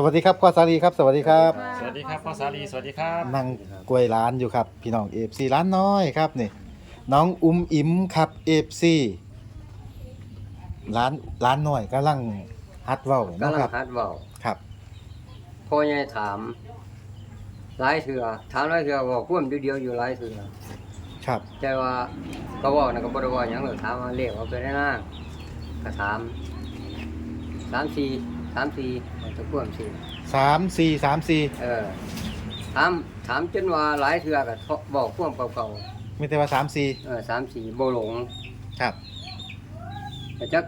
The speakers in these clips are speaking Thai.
สวัสดีครับพ่อสาลีครับ สวัสดีครับสวัสดีครับพ่อสาลีสวัสดีครับนั่งกล้วยร้านอยู่ครับ พี่น้องเอฟซีร้านน้อยครับนี่น้องอุ้มอิ๋มครับเอฟซีร้านร้านน้อยกำลังฮัดเว้าเนาะกำลัคงรับหัดเว้าครับพ่อใหญ่ถามหลายเถื่อถามหลายเถื่อบอกพ่วมเดียวๆอยู่หลายเถื่อครับแต่ว่าก็เว้านะก็บ่ได้เว่าหยังเลยถามว่าเลขเอาไปได้นางก็ถามสามสี่ สามสี่มันจะพ่วมสี่สามสี่สามสี่เออถามถามจนว่าหลายเถื่อก็บอกพ่วมเก่าไม่แต่ว่าสามสี่ๆเออสามสี่บ่หลงครับ แต่จัก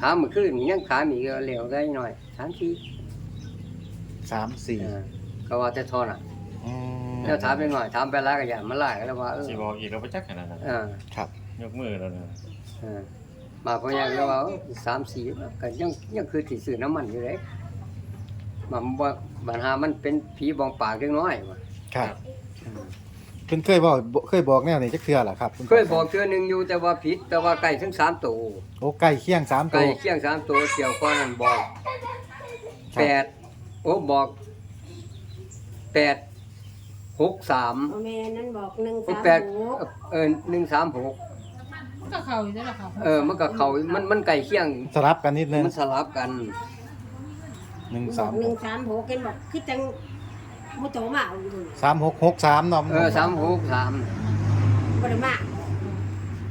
ถามเมื่อคืนยังถามอีกก็เหลวได้หน่อยสามสี่สามสี่เออก็ว่าแต่เทอน่ะ อืมแล้วถามไปหน่อยถามไปแล้วก็อย่ามาไล่ก็แล้วว่าเออสิบอกอีกเราไปจักขนาดนั้นเออครับ ยกมือแล้วนะเออ มาเพราะอย่างแล้วว่าสามสี่ก็ยังยังคือที่ซื้อน้ำมันอยู่เลยมันว่าปัญหามันเป็นผีบองปากเล็กน้อยว่ะครับเพิ่นเคยบอกเคยบอกแนวนี้จักเทื่อเหรอครับณเคยบอกเทื่อหนึงอยู่แต่ว่าผิดแต่ว่าไก่ทั้งสามตัวโอ้ไก่เคี่ยงสามตัไก่วเคียงสามตัวเกี่ยวก้อนนั่นบอกครับแปดโอ้บอกแปดหกสามเอาแม่นั่นบอกหนึ่งโอ้สามแปดหกเออหนึ่งสามหก มันก็เข้าอยู่แล้วล่ะค่ะเออ มันก็เขามันมันไก่เคียง สลับกันนิดนึงมันสลับกันหนึ่งบสาอมกหนึ่งสามหกกันบอกคือจังมุโตมาเอาอยู่สามหกหกสามเนาะเออสามหกสามบ่ได้มา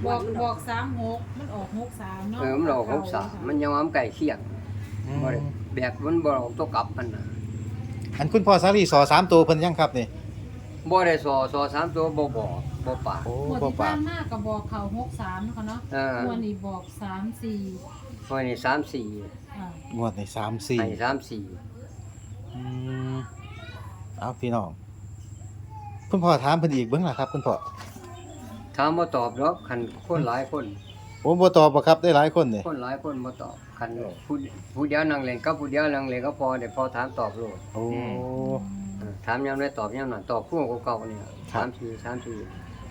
บอกบอกสามหกมันออกหกสามเนาะเออมันเราหกสามมันยังว่ามันไก่เคียงอืมบ่ได้แบบมันบ่เอาตัวกลับมันน่ะอันคุณพ่อสาลีสอสามตัวเพิ่นยังครับนี่ บ่ได้สอสอสามตัวบ่บอกบ่ปาก โอ้หมวดบ่ที่ปาบ้ากนมากก็บอกเขาหกสามเนาะค่ะเนาะเออหมวดนี้บอกสามสี่เพราะนี่สามสี่อ่างวดในสามสี่ให้สามสี่อืมเอาพี่น้องคุณพ่อถามเพิ่นอีกเบิ่งล่ะครับคุณพ่อถามบ่ตอบดอกคันคนหลายคนผมบ่ตอบบ่ครับได้หลายคนนี่คนหลายคนบ่ตอบคันผู้ผู้เดียวนั่งเล่นกับผู้เดียวนั่งเล่นก็พอเดี๋ยวพอถามตอบโลดโอ้เออ ถามยามได้ตอบยามนั้นตอบคู่เก่าๆนี่ครับสามสี่สามสี่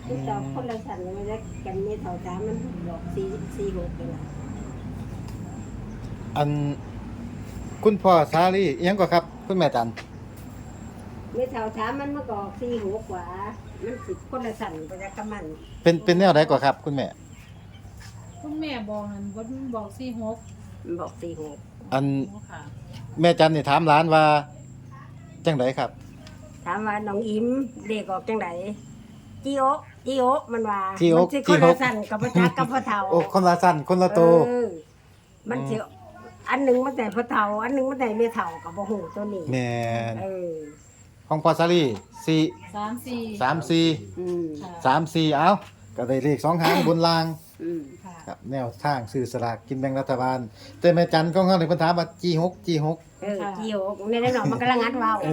คือตอบคนละสันมันจะกันไม่เท่าสามมันบอกสี่สี่หกเลยล่ะอันคุณพ่อสาลีอิหยังก็ครับ คุณแม่จันไม่เท่าสามมันเมื่อก่อนสี่หกกว่า มันสิคนละสันไปจะกำมัน เป็นเป็นแนวใดก็ครับ คุณแม่ คุณแม่บอกนั่นว่ามันบอกสี่หกมันบอกสี่หกอันค่ะ แม่จันนี่ถามหลานว่า จังไดครับ ถามว่าน้องอิมเด็กออกจังไดจีโอจีโอมันว่าจิโอมันสิคนจิโอ ละสันกับพระจักกับพระเท่าโอ้คนละสั้นคนละโต เออมันสิอันหนึ่งมันแต่พระเท่า อันหนึ่งมันแต่ไม่เท่ากับบ่หูตัวนี้แม่นเออของพ่อสาลีสี่สามสี่สามสี่อืมค่ะสามสี่เอ้า ก็ได้เลขสองหางบนราง อืมค่ะครับแนวทางซื้อสลากกินแบ่งรัฐบาล แต่แม่จันก็เขาเลยเพิ่นถามว่าจีหกจีหกเออจีโอในนั้นเนาะมันกำลังงัดเว้าเอ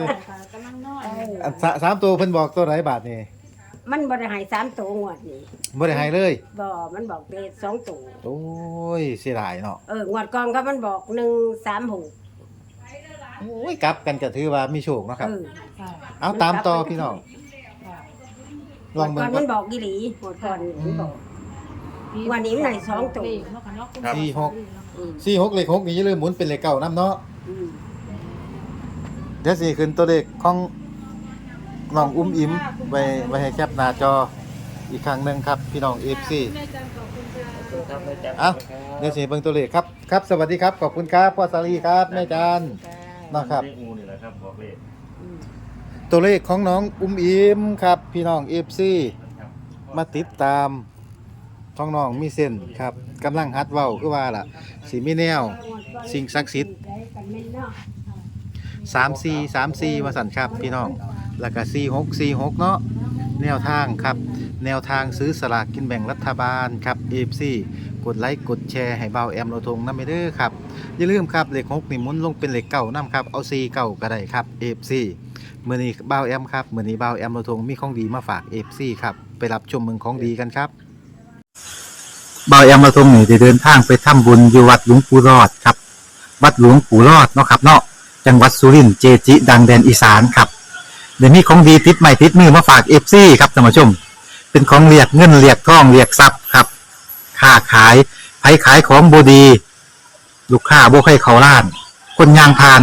อค่ะกำลังน้อยเอออันสะสามตัวเพิ่นบอกตัวไหนบาทนี่มันบ่ได้ใหายสามตัวงวดนี่บ่ได้ให้เลย บ่มันบอกเลขสองตัวโอ้ยเสียดายเนาะเอองวดก่อนก็มันบอกหนึ่งสามหกโอ้ยกลับกันก็ถือว่ามีโชคเนาะครับ เออค่ะเอาตามต่อพี่น้องค่ะง ลวองดเบิ่ก่งอนก่อมันน บอกกี่หลีงวดก่อนมันบอก วันนี้มันไหนสองตัวเลขเนาะค่ะเนาะคุณสี่หก อืมสี่หกเลขหกนี่อย่าลืมหมุนเป็นเลขเก้านํเนาะอืมเดี๋ยวสิขึ้นตัวเลขของน้องอุ้มอิ๋มไว้ไว้ให้แคปหน้าจออีกครั้งหนึงครับ พี่น้อง FC แม่จันขอบคุณค่ะครับแม่จันเอ้าเดี๋ยวสิเบิ่งตัวเลขครับครับ สวัสดีครับขอบคุณครับพ่อสาลีครับแม่จันนะครับ เลขงูนี่แหละครับบอกเลขอืม ตัวเลขของน้องอุ้มอิมครับ พี่น้องเอฟซีมาติดตามท้องน้องมีเส้นครับกำลังฮัดเว้าคือว่าล่ะสีมีแนว สิ่งศักดิ์สิทธิ์ได้กันแม่นเนาะสามสี่สามสี่มาสั่นครับพี่น้องแล้วก็สี่หกสี่หกเนาะแนวทางครับ แนวทางซื้อสลากกินแบ่งรัฐบาลครับเอฟซีกดไลค์กดแชร์ให้เบาแอมโลทงน้ำไปเด้อครับอย่าลืมครับเหลขหกนี่มุนลงเป็นเหลขเก่านํครับเอาซีเก่าก็ได้ครับเอฟซี มื่อนี้เบาแอมครับเมื่อนี้เบาแอมโลทงมีของดีมาฝากเอฟซีครับไปรับชมเมืองของดีกันครับเบาแอมโลทงนี่ได้เดินทางไปทำบุญอยู่วัดหลวงปู่รอดครับ วัดหลวงปู่รอดเนาะครับเนาะจังหวัดสุรินทร์เจจิ ดังแดนอีสานครับเดี๋ยวนี้ของดีติดใหม่ติดมือมาฝากเอฟซีครับท่านผู้ชม เป็นของเรียกเงินเรียกทองเรียกทรัพย์ครับค้าขายไผขายของบดี ลูกค้าบ่ให้เขาล้าน คนยางพาน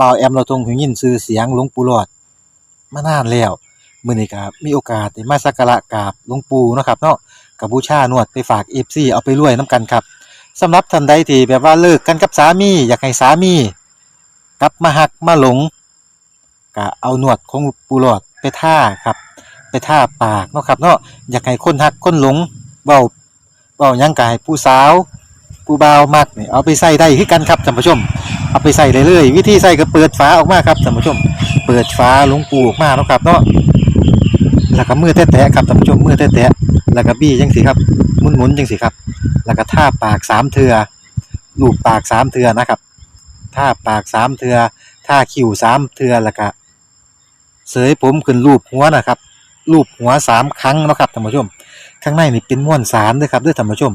บ่าวแอมเราทรงหูยินชื่อเสียงหลวงปู่หลอดมานานแล้วมื้อนี้ก็มีโอกาสได้มาสักการะกราบหลวงปู่เนาะครับเนาะกับบูชานวดไปฝาก FC เอาไปรวยนํกันครับสำหรับท่านใดที่แบบว่าเลิกกันกับสามี อยากให้สามีกลับมาหักมาหลงก็เอาหนวดของปูหลอดไปท่าครับ ไปท่าปากเนาะครับเนาะอยากให้คนหักคนหลงเบาเบายังกายผู้สาว ผู้บ่าวมักนี่เอาไปใส่ได้คือกันครับท่านผู้ชม เอาไปใส่เลยเลยวิธีใส่ก็เปิดฝาออกมาครับท่านผู้ชม เปิดฝาหลวงปูออกมาเนาะครับเนาะแล้วก็มือแตะๆครับท่านผู้ชมมือแตะๆแล้วก็บี้จังสิครับหมุนๆจังสิครับ แล้วก็ท่าปากสามเทือลูบปากสามเทือนะครับท่าปากสามเทือท่าคิ้วสามเทือแล้วก็เสยผมขึ้นรูปหัวนะครับรูปหัวสามครั้งนะครับท่านผู้ชม ข้างในนี่เป็นม้วนสารด้วยครับด้วยท่านผู้ชม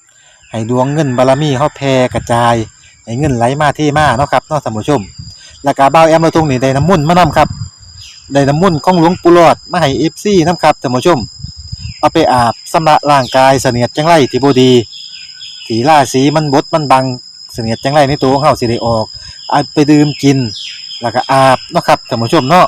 ให้ดวงเงินบารมีเขาแผ่กระจาย ให้เงินไหลมาเทมาเนาะครับเนาะท่านผู้ชม แล้วก็เบาแอมเราทุงนี่ได้น้ำมุ่นมานํครับได้น้ำมุ่นของหลวงปู่หลอดมาให้เอฟซีนํครับท่านผู้ชม เอาไปอาบสำระร่างกายเสนียดจังไรที่บดีผีล่าสีมันบดมันบังเสนียดจังไรในตัวของเฮาสิได้ออกเอาไปดื่มกิน แล้วก็อาบเนาะครับท่านผู้ชมเนาะ